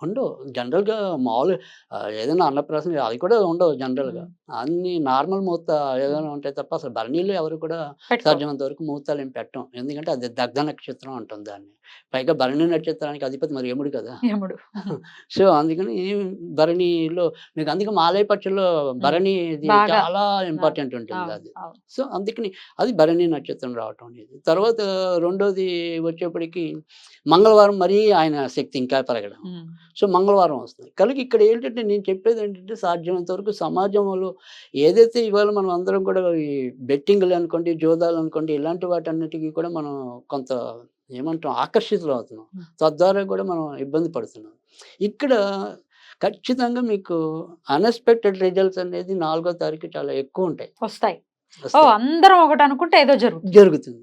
ఉండవు జనరల్గా మామూలు ఆ, ఏదైనా అన్నప్రాసన అది కూడా ఉండవు జనరల్గా. అన్ని నార్మల్ ముహూర్త ఏదైనా ఉంటాయి తప్ప అసలు భరణీలో ఎవరు కూడా. సాధ్యమైనంత వరకు ముహూర్తాలు ఏం పెట్టం. ఎందుకంటే అది దగ్ధ నక్షత్రం అంటుంది దాన్ని. పైగా భరణి నక్షత్రానికి అధిపతి మరి యముడు కదా. యముడు. సో అందుకని భరణిలో మీకు అందుకే మాలయ పక్షుల్లో భరణి. చాలా ఇంపార్టెంట్ ఉంటుంది అది. సో అందుకని అది భరణి నక్షత్రం రావటం అనేది. తర్వాత రెండోది వచ్చేప్పటికి మంగళవారం మరీ ఆయన శక్తి ఇంకా పెరగడం. సో మంగళవారం వస్తుంది. కనుక ఇక్కడ ఏంటంటే నేను చెప్పేది ఏంటంటే సాధ్యమైనంత వరకు సమాజంలో ఏదైతే ఇవాళ మనం అందరం కూడా ఈ బెట్టింగ్లు అనుకోండి జోదాలు అనుకోండి ఇలాంటి వాటన్నిటికీ కూడా మనం కొంత ఏమంటాం? ఆకర్షితులు అవుతున్నాం. తద్వారా కూడా మనం ఇబ్బంది పడుతున్నాం. ఇక్కడ ఖచ్చితంగా మీకు అన్ఎక్స్పెక్టెడ్ రిజల్ట్స్ అనేది నాలుగో తారీఖు చాలా ఎక్కువ ఉంటాయి. వస్తాయి. అందరం ఒకటి అనుకుంటే ఏదో జరుగుతుంది. జరుగుతుంది.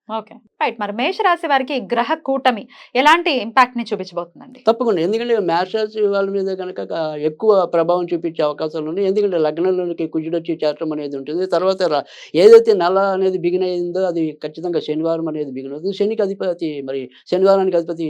ఓకే. రైట్. మరి మేషరాశి వారికి గ్రహ కూటమి ఎలాంటి ఇంపాక్ట్ని చూపించబోతుందండి? తప్పకుండా. ఎందుకంటే మేషరాశి వాళ్ళ మీద కనుక ఎక్కువ ప్రభావం చూపించే అవకాశాలు ఉన్నాయి. ఎందుకంటే లగ్నంలోకి కుజుడు వచ్చి చేరటం అనేది ఉంటుంది. తర్వాత ఏదైతే నెల అనేది బిగిన్ అయిందో అది ఖచ్చితంగా శనివారం అనేది బిగిన్ అవుతుంది. శనికి అధిపతి మరి శనివారానికి అధిపతి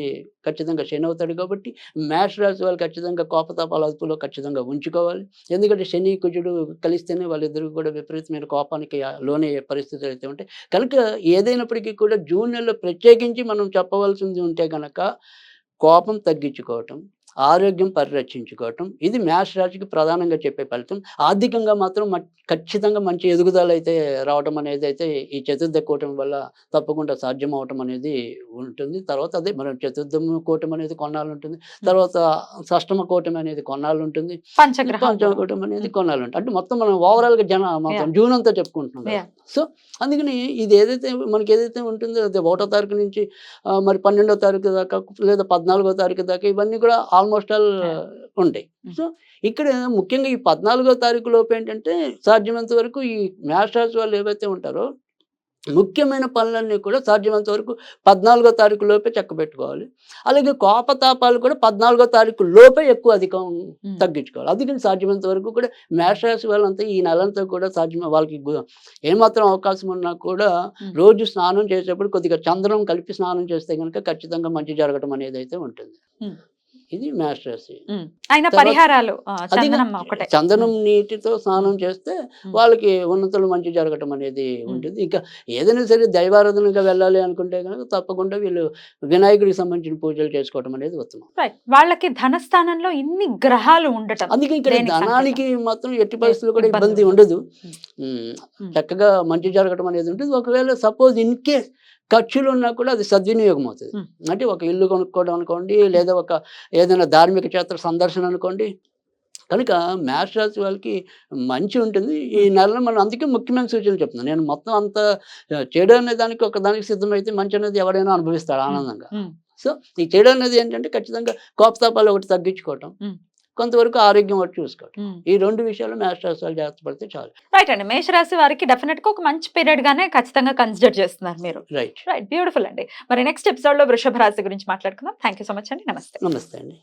ఖచ్చితంగా శని అవుతాడు కాబట్టి మేషరాశి వాళ్ళు ఖచ్చితంగా కోపతాపాల అదుపులో ఖచ్చితంగా ఉంచుకోవాలి. ఎందుకంటే శని కుజుడు కలిస్తేనే వాళ్ళిద్దరు కూడా విపరీతమైన కోపానికి లోనే పరిస్థితులు అయితే ఉంటాయి. కనుక ఏదైనప్పటికీ కూడా జూన్ నెలలో ప్రత్యేకించి మనం చెప్పవలసింది ఉంటే కనుక కోపం తగ్గించుకోవటం ఆరోగ్యం పరిరక్షించుకోవటం. ఇది మేష రాశికి ప్రధానంగా చెప్పే ఫలితం. ఆర్థికంగా మాత్రం ఖచ్చితంగా మంచి ఎదుగుదల అయితే రావటం అనేది అయితే ఈ చతుర్థ కూటమి వల్ల తప్పకుండా సాధ్యం అవటం అనేది ఉంటుంది. తర్వాత అదే మనం చతుర్థమ కూటమి అనేది కొన్నాళ్ళు ఉంటుంది తర్వాత షష్టమ కూటమి అనేది కొన్నాళ్ళు ఉంటుంది పంచగ్రహం పంచమ కూటమి అనేది కొన్నాళ్ళు ఉంటుంది అంటే మొత్తం మనం ఓవరాల్గా జన మొత్తం. జూన్ అంతా చెప్పుకుంటున్నాం. సో అందుకని ఇది ఏదైతే మనకి ఏదైతే ఉంటుందో అది ఒకటో తారీఖు నుంచి మరి పన్నెండో తారీఖు దాకా లేదా పద్నాలుగో తారీఖు దాకా ఇవన్నీ కూడా ఆల్మోస్ట్ ఆల్. ఉంటాయి. సో ఇక్కడ ముఖ్యంగా ఈ పద్నాలుగో తారీఖు లోపు ఏంటంటే సాధ్యమైనంత వరకు ఈ మ్యాస్టర్స్ వాళ్ళు ఏవైతే ఉంటారో ముఖ్యమైన పనులన్నీ కూడా సాధ్యమైనంత వరకు పద్నాలుగో తారీఖు లోపే చక్క పెట్టుకోవాలి అలాగే కోపతాపాలు కూడా పద్నాలుగో తారీఖు లోపే ఎక్కువ అధికం. తగ్గించుకోవాలి అందుకని సాధ్యమైనంత వరకు కూడా మేషరాశి వాళ్ళంతా ఈ నెలంతా కూడా సాధ్యం వాళ్ళకి ఏమాత్రం అవకాశం ఉన్నా కూడా. రోజు స్నానం చేసేటప్పుడు కొద్దిగా చంద్రం కలిపి స్నానం చేస్తే కనుక ఖచ్చితంగా మంచి జరగడం అనేది అయితే ఉంటుంది. ఇది తర్వాత- పరిహారాలు చందనం నీటితో స్నానం చేస్తే. వాళ్ళకి ఉన్నతులు మంచి జరగటం అనేది ఉంటుంది. ఇంకా ఏదైనా సరే దైవారాధనగా వెళ్ళాలి అనుకుంటే కనుక తప్పకుండా వీళ్ళు వినాయకుడికి సంబంధించిన పూజలు చేసుకోవటం అనేది ఉత్తమం. వాళ్ళకి ధనస్థానంలో ఇన్ని గ్రహాలు ఉండటం అందుకే ఇక్కడ ధనానికి మాత్రం ఎట్టి పరిస్థితుల్లో కూడా ఇబ్బంది ఉండదు. చక్కగా మంచి జరగటం అనేది ఉంటుంది. ఒకవేళ సపోజ్ ఇన్ కేస్ ఖర్చులు ఉన్నా కూడా అది సద్వినియోగం అవుతుంది. అంటే ఒక ఇల్లు కొనుక్కోవడం అనుకోండి లేదా ఒక ఏదైనా ధార్మిక క్షేత్ర సందర్శన అనుకోండి కనుక మ్యాథ్స్ రాసి వాళ్ళకి మంచి ఉంటుంది. ఈ నెలలో మనం అందుకే ముఖ్యమైన సూచనలు చెప్తున్నాను. నేను మొత్తం అంత చెడు అనే దానికి ఒక దానికి సిద్ధమైతే మంచి అనేది ఎవడైనా అనుభవిస్తాడు ఆనందంగా. సో ఈ చెడు అనేది ఏంటంటే ఖచ్చితంగా కోపతాపాలు ఒకటి తగ్గించుకోవటం. కొంతవరకు ఆరోగ్యం ఒకటి చూసుకోవటం. ఈ రెండు విషయాలు వాళ్ళు జాగ్రత్త పడితే చాలు. రైట్ అండి. మేషరాశి వారికి డెఫినెట్గా ఒక మంచి పీరియడ్ గానే ఖచ్చితంగా కన్సిడర్ చేస్తున్నారు మీరు. రైట్ రైట్ బ్యూటిఫుల్ అండి. మరి నెక్స్ట్ ఎపిసోడ్లో వృషభ రాశి గురించి మాట్లాడుకుందాం. థ్యాంక్ యూ సో మచ్ అండి. నమస్తే. నమస్తే అండి.